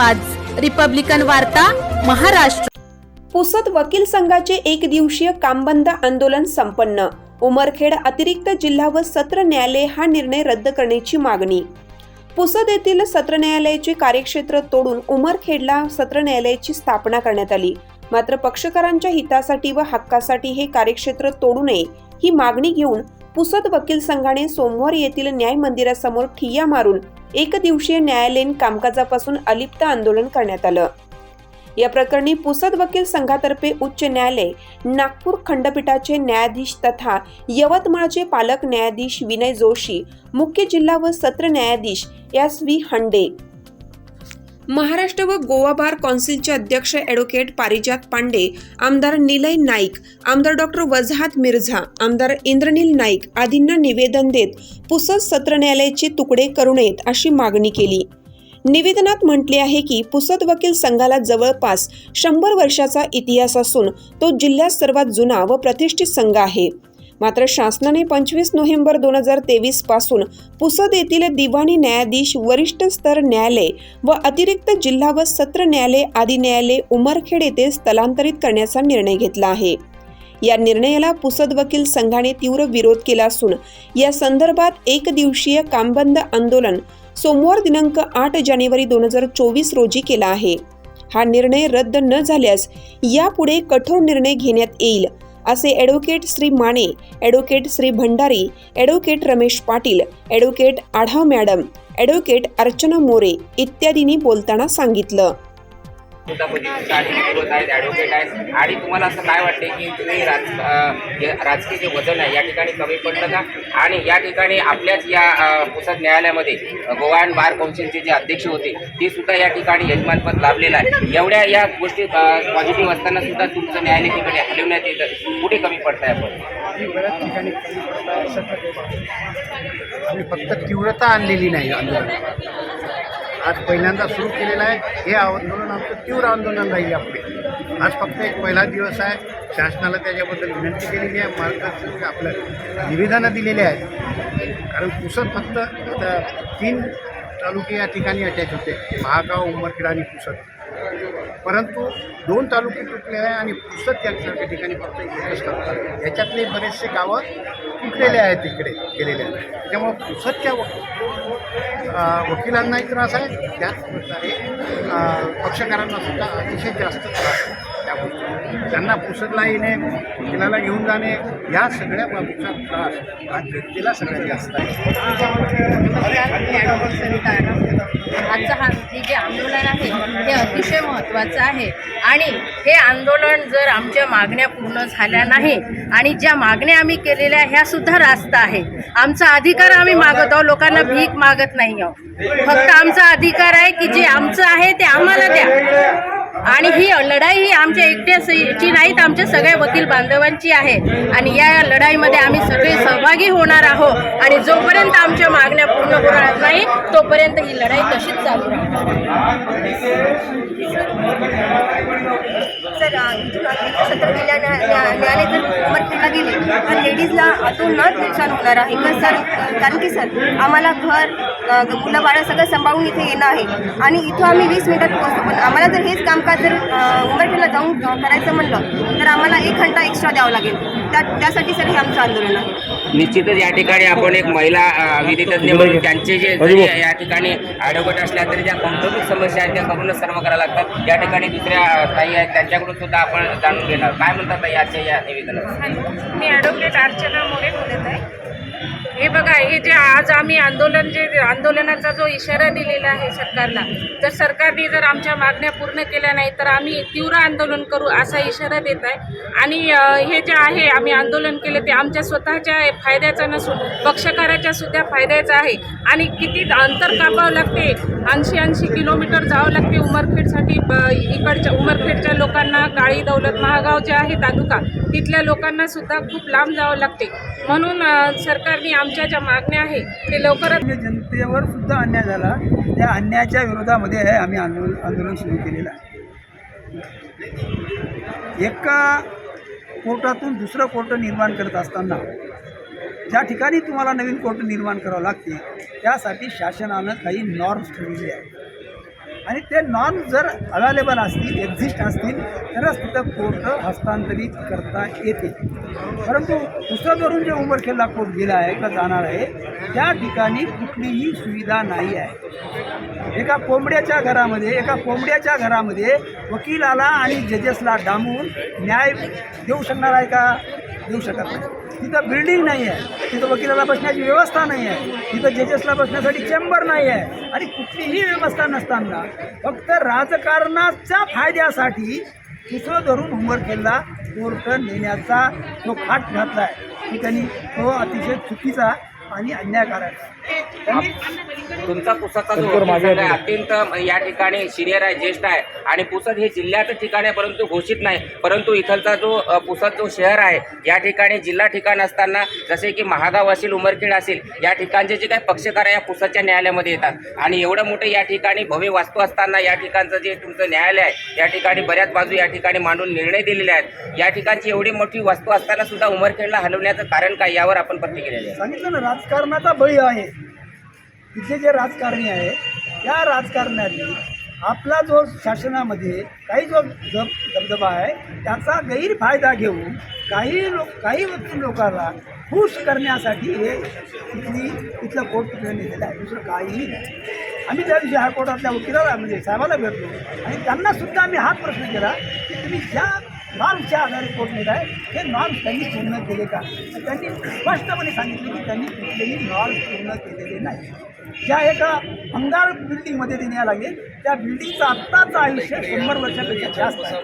आवाज. रिपब्लिकन वार्ता महाराष्ट्र. पुसद वकील संघाचे एक दिवसीय कामबंद आंदोलन संपन्न. उमरखेड अतिरिक्त जिल्हा व सत्र न्यायालय हा निर्णय रद्द करण्याची मागणी. पुसद येथील सत्र न्यायालयाचे कार्यक्षेत्र तोडून उमरखेडला सत्र न्यायालयाची स्थापना करण्यात आली. मात्र पक्षकारांच्या हितासाठी व हक्कासाठी हे कार्यक्षेत्र तोडू नये ही मागणी घेऊन पुसद वकील संघाने सोमवार येथील न्याय मंदिरासमोर ठिय्या मारून एक दिवसीय न्यायालयीन कामकाजापासून अलिप्त आंदोलन करण्यात आलं. या प्रकरणी पुसद वकील संघातर्फे उच्च न्यायालय नागपूर खंडपीठाचे न्यायाधीश तथा यवतमाळचे पालक न्यायाधीश विनय जोशी मुख्य जिल्हा व सत्र न्यायाधीश एस व्ही हंडे महाराष्ट्र व गोवा बार कौन्सिलचे अध्यक्ष ॲडव्होकेट पारिजात पांडे आमदार निलय नाईक आमदार डॉक्टर वजहात मिर्झा आमदार इंद्रनील नाईक आदींना निवेदन देत पुसद सत्र न्यायालयाचे तुकडे करू नयेत अशी मागणी केली. निवेदनात म्हटले आहे की पुसद वकील संघाला जवळपास शंभर वर्षाचा इतिहास असून तो जिल्ह्यात सर्वात जुना व प्रतिष्ठित संघ आहे. मात्र शासनाने पंचवीस नोव्हेंबर दोन हजार तेवीसपासून पुसद येथील दिवाणी न्यायाधीश वरिष्ठ स्तर न्यायालय व अतिरिक्त जिल्हा व सत्र न्यायालय आदी न्यायालय उमरखेड येथे स्थलांतरित करण्याचा निर्णय घेतला आहे. या निर्णयाला पुसद वकील संघाने तीव्र विरोध केला असून या संदर्भात एक दिवसीय कामबंद आंदोलन सोमवार दिनांक आठ जानेवारी दोन हजार चोवीस रोजी केला आहे. हा निर्णय रद्द न झाल्यास यापुढे कठोर निर्णय घेण्यात येईल असे advocate Shri Mane advocate Shri Bhandari advocate Ramesh Patil advocate Adhav madam advocate Archana More इत्यादींनी बोलताना सांगितलं. आहेत ॲडव्होकेट आहेत. आणि तुम्हाला असं काय वाटते की तुम्ही राज राजकीय जे वजन आहे या ठिकाणी कमी पडलं का? आणि या ठिकाणी आपल्याच या पुसद न्यायालयामध्ये गोवा अँड बार काउन्सिलचे जे अध्यक्ष होते ते सुद्धा या ठिकाणी यजमानपद लाभलेलं आहे. एवढ्या या गोष्टी पॉझिटिव्ह असताना सुद्धा तुमचं न्यायालय तिकडे हलवण्यात येतं. कुठे कमी पडताय आपण? आम्ही बऱ्याच ठिकाणी कमी आम्ही फक्त तीव्रता आणलेली नाही आंदोलन आज पहिल्यांदा सुरू केलेलं आहे. हे आंदोलन आमचं तीव्र आंदोलन राहील आपले आज फक्त एक पहिला दिवस आहे. शासनाला त्याच्याबद्दल विनंती केलेली आहे. मार्गदर्शन आपलं निवेदनं दिलेली आहेत. कारण पुसद फक्त तीन तालुके या ठिकाणी अटॅच होते. महागाव उमरखेड आणि पुसद. परंतु दोन तालुके तुटले आहे आणि पुसद यासारख्या ठिकाणी फक्त एकच करतात याच्यातले बरेचसे गावं तुटलेले आहेत तिकडे गेलेले आहेत त्यामुळं पुसदच्या वकिलांनाही त्रास आहे त्याचप्रकारे पक्षकारांना सुद्धा अतिशय जास्त त्रास आहे. त्या त्यांना पुसदला येणे वकिलाला घेऊन जाणे या सगळ्या बाबीचा त्रास हा जनतेला सगळ्यात जास्त आहे. आजचं हा हे जे आंदोलन आहे हे अतिशय महत्त्वाचं आहे. आणि हे आंदोलन जर आमच्या मागण्या पूर्ण झाल्या नाही आणि ज्या मागण्या आम्ही केलेल्या ह्या सुद्धा रास्त आहे. आमचा अधिकार आम्ही मागत आहोत लोकांना भीक मागत नाही आहोत. फक्त आमचा अधिकार आहे की जे आमचं आहे ते आम्हाला द्या. आणि ही लढाई ही आमच्या एकट्याची नाही तर आमच्या सगळ्या वकील बांधवांची आहे. आणि या लढाईमध्ये आम्ही सगळे सहभागी होणार आहोत. आणि जोपर्यंत आमच्या मागण्या पूर्ण होणार नाही तोपर्यंत ही लढाई तशीच चालू राहणार इथून सत्र न्याया- न्या- न्यायालय जर उमरखेडला गेले तर लेडीजला आतून न नुकसान होणार आहे. का सर कारण की सर आम्हाला घर मुलं बाळं सगळं सांभाळून इथे येणं आहे. आणि इथं आम्ही वीस मिनिटात पोहोचतो. पण आम्हाला जर हेच काम कामकाज जर अ, उमरखेडला जाऊन करायचं म्हणलं तर आम्हाला एक घंटा एक्स्ट्रा द्यावा लागेल. त्या त्यासाठी सर हे आमचं आंदोलन आहे. निश्चितच या ठिकाणी आपण एक महिला अ, विधितज्ञ म्हणून त्यांचे जे जरी या ठिकाणी ॲडव्होकेट असल्या तरी ज्या कौटुंबिक समस्या आहेत त्या करूनच सर्व कराव्या लागतात. या ठिकाणी दुसऱ्या अ, ताई आहेत त्यांच्याकडून सुद्धा आपण जाणून घेणार. काय म्हणतात ताई आजच्या या निवेदनात? मी ॲडव्होकेट अर्चना मोरे बोलत आहे. हे बघा हे जे आज आम्ही आंदोलन जे आंदोलनाचा जो इशारा दिलेला आहे सरकारला जर सरकारने जर आमच्या मागण्या पूर्ण केल्या नाही तर आम्ही तीव्र आंदोलन करू असा इशारा देत आहे. आणि हे जे आहे आम्ही आंदोलन केलं ते आमच्या स्वतःच्या फायद्याचं नसून पक्षकाराच्या सुद्धा फायद्याचं आहे. आणि किती अंतर कापावं लागते? ऐंशी ऐंशी किलोमीटर जावं लागते उमरखेडसाठी ब- इकडच्या उमरखेडच्या लोकांना काळी दौलत महागाव जे आहे तालुका तिथल्या लोकांना सुद्धा खूप लांब जावं लागते. म्हणून सरकारने आमच्या ज्या मागण्या आहे ते लवकरच जनतेवर सुद्धा अन्याय झाला. त्या अन्यायाच्या विरोधामध्ये हे आम्ही आंदोलन आंदोलन सुरू केलेलं आहे. एका कोर्टातून दुसरं कोर्ट निर्माण करत असताना ज्या ठिकाणी तुम्हाला नवीन कोर्ट निर्माण करावं लागते त्यासाठी शासनानं काही नॉर्म्स ठेवलेले आहे आणि ते नॉर्म्स जर अवेलेबल असतील एक्झिस्ट असतील तरच तिथं कोर्ट हस्तांतरित करता येते. परंतु पुस्तकावरून जे उमरखेडला कोर्ट गेला आहे का जाणार आहे त्या ठिकाणी कुठलीही सुविधा नाही आहे. एका कोंबड्याच्या घरामध्ये एका कोंबड्याच्या घरामध्ये वकिलाला आणि जजेसला डांबून न्याय देऊ शकणार आहे का? देऊ शकत नाही. तिथं बिल्डिंग नाही आहे. तिथं वकिलाला बसण्याची व्यवस्था नाही आहे. तिथं जजेसला बसण्यासाठी चेंबर नाही आहे. आणि कुठलीही व्यवस्था नसताना फक्त राजकारणाच्या फायद्यासाठी तिसरं धरून केलेला कोर्ट नेण्याचा जो खाट घातला आहे की त्यांनी तो अतिशय चुकीचा आणि अन्यायकारक. तुमचा पुसदचा जो आहे अत्यंत या ठिकाणी सिनियर आहे ज्येष्ठ आहे. आणि पुसद हे जिल्ह्याचं ठिकाण आहे परंतु घोषित नाही. परंतु इथलचा जो पुसद जो शहर आहे या ठिकाणी जिल्हा ठिकाण असताना जसे की महागाव असेल उमरखेड असेल या ठिकाणचे जे काही पक्षकार आहे या पुसदच्या न्यायालयामध्ये येतात. आणि एवढं मोठं या ठिकाणी भव्य वास्तू असताना या ठिकाणचं जे तुमचं न्यायालय आहे या ठिकाणी बऱ्याच बाजू या ठिकाणी मांडून निर्णय दिलेले आहेत. या ठिकाणची एवढी मोठी वास्तू असताना सुद्धा उमरखेडला हलवण्याचं कारण काय यावर आपण प्रतिक्रिया सांगितलं ना राजकारणाचा बळी आहे. तिथे जे राजकारणी आहे त्या राजकारण्याने आपला जो शासनामध्ये काही जो जब दबदबा आहे त्याचा गैरफायदा घेऊन काही लोक काही व्यक्ती लोकांना खुश करण्यासाठी हे तिथली तिथलं कोर्ट तिकडे नेलेलं आहे. दुसरं काहीही नाही. आम्ही त्या दिवशी हायकोर्टातल्या वकिलाला म्हणजे साहेबाला भेटलो आणि त्यांनासुद्धा आम्ही हाच प्रश्न केला की तुम्ही ज्या नॉर्मच्या आधारे कोर्ट नेत आहे हे नॉर्म्स त्यांनी पूर्ण केले का? तर त्यांनी स्पष्टपणे सांगितले की त्यांनी कुठलेही नॉर्म्स पूर्ण केलेले नाही. ज्या एका अंगार बिल्डिंगमध्ये देण्या लागेल. त्या बिल्डिंगचं आत्ताचं आयुष्य शंभर वर्षापेक्षा जास्त आहे.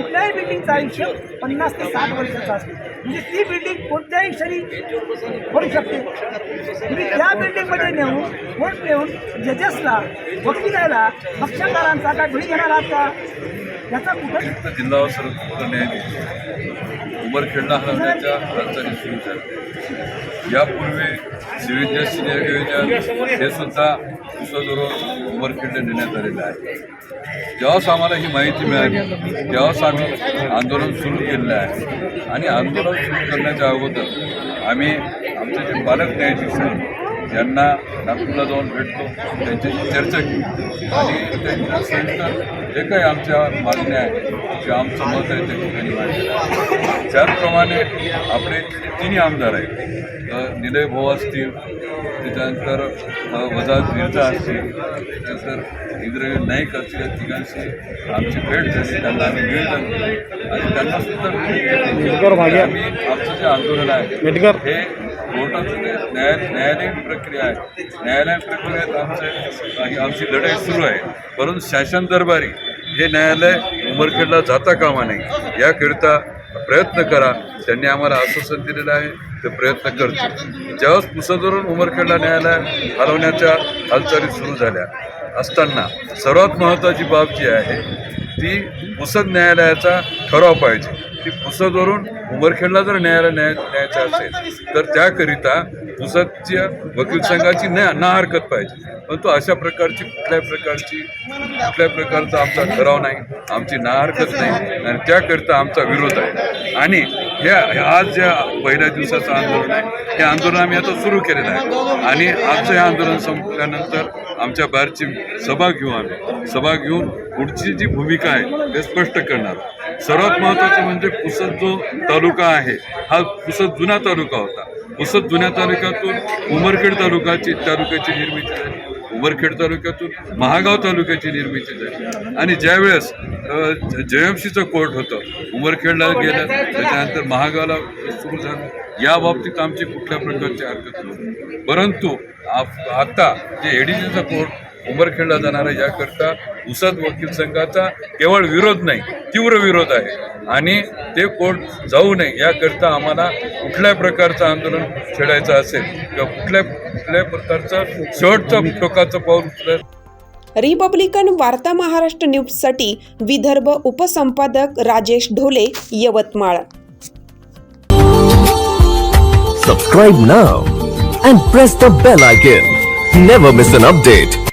कुठल्याही बिल्डिंगचं आयुष्य पन्नास ते साठ वर्षाचं असते. म्हणजे ती बिल्डिंग कोणत्याही क्षणी होऊ शकते. तुम्ही त्या बिल्डिंगमध्ये नेऊन कोर्ट नेऊन जजेसला वकिलाला पक्षकारांचा काय बळी घेणार आहात का कुठं जिल्हा व न्यायाधीश. उमरखेडला हलवण्याच्या हालचाली सुरू झाल्या यापूर्वी सिव्हिल जज सिनियर डिव्हिजन हे सुद्धा पुसदवरून उमरखेडला नेण्यात आलेलं आहे. जेव्हाच आम्हाला ही माहिती मिळाली तेव्हाच आम्ही आंदोलन सुरू केलेलं आहे. आणि आंदोलन सुरू करण्याच्या अगोदर आम्ही आमचे जे पालक न्यायाधीश आहेत त्यांना नागपूरला जाऊन भेटतो त्यांच्याशी चर्चा केली. आणि त्यांच्या संयुक्त जे काही आमच्या मागण्या आहेत जे आमचं मत आहे त्या ठिकाणी. मांडलेलं त्याचप्रमाणे आपले तिन्ही आमदार आहेत. निलय भाऊ असतील त्याच्यानंतर वजाहत मिर्झा असतील त्याच्यानंतर इंद्रजीत नाईक असतील या तिघांशी आमची भेट झाली. त्यांना आम्ही निवेदन दिलं आणि त्यांना सुद्धा आम्ही आमचं जे आंदोलन आहे हे कोर्टाचं जे न्याय न्यायालयीन प्रक्रिया आहे न्यायालयीन प्रक्रियेत आमचे आमची लढाई सुरू आहे. परंतु शासन दरबारी हे न्यायालय उमरखेडला जाता कामा नये. याकरिता प्रयत्न करा. त्यांनी आम्हाला आश्वासन दिलेलं आहे. ते प्रयत्न करतो ज्यावेळेस पुसदवरून उमरखेडला न्यायालय हलवण्याच्या हालचाली सुरू झाल्या असताना सर्वात महत्त्वाची बाब जी आहे ती पुसद न्यायालयाचा ठराव पाहिजे. ती पुसदवरून उमरखेडला जर न्यायालय न्याय न्यायचं असेल तर त्याकरिता पुसदच्या वकील संघाची न्या ना हरकत पाहिजे. परंतु अशा प्रकारची कुठल्याही प्रकारची कुठल्याही प्रकारचा आमचा ठराव नाही आमची ना हरकत नाही आणि त्याकरिता आमचा विरोध आहे. आणि हे हे आज ज्या पहिल्या दिवसाचं आंदोलन आहे हे आंदोलन आम्ही आता सुरू केलेलं आहे. आणि आजचं हे आंदोलन संपल्यानंतर आमच्या बाहेरची सभा घेऊ आम्ही. सभा घेऊन पुढची जी भूमिका आहे ते स्पष्ट करणार सर्वात महत्त्वाचं म्हणजे पुसद जो तालुका आहे हा पुसद जुना तालुका होता. पुसद जुन्या तालुक्यातून उमरखेड तालुकाची तालुक्याची निर्मिती झाली. उमरखेड तालुक्यातून महागाव तालुक्याची निर्मिती झाली. आणि ज्यावेळेस जयमशीचं एम सीचं कोर्ट होतं उमरखेडला गेलं त्याच्यानंतर महागावला सुरू झालं. या बाबतीत आमची कुठल्या प्रकारची हरकत नव्हती. परंतु आप- आता जे एडीजीचा कोर्ट उमरखेडला जाणार आहे याकरता उसाद वकील संघाचा केवळ विरोध नाही तीव्र विरोध आहे आणि ते कोर्ट जाऊ नये याकरता आम्हाला कुठल्याही प्रकारचं आंदोलन छेडायचं असेल किंवा कुठल्या कुठल्याही प्रकारचं शेवटचं टोकाचं पाऊल उचलायचं रिपब्लिकन वार्ता महाराष्ट्र न्यूजसाठी विदर्भ उपसंपादक Rajesh Dhole Yavatmal Subscribe now and press the bell icon. Never miss an update.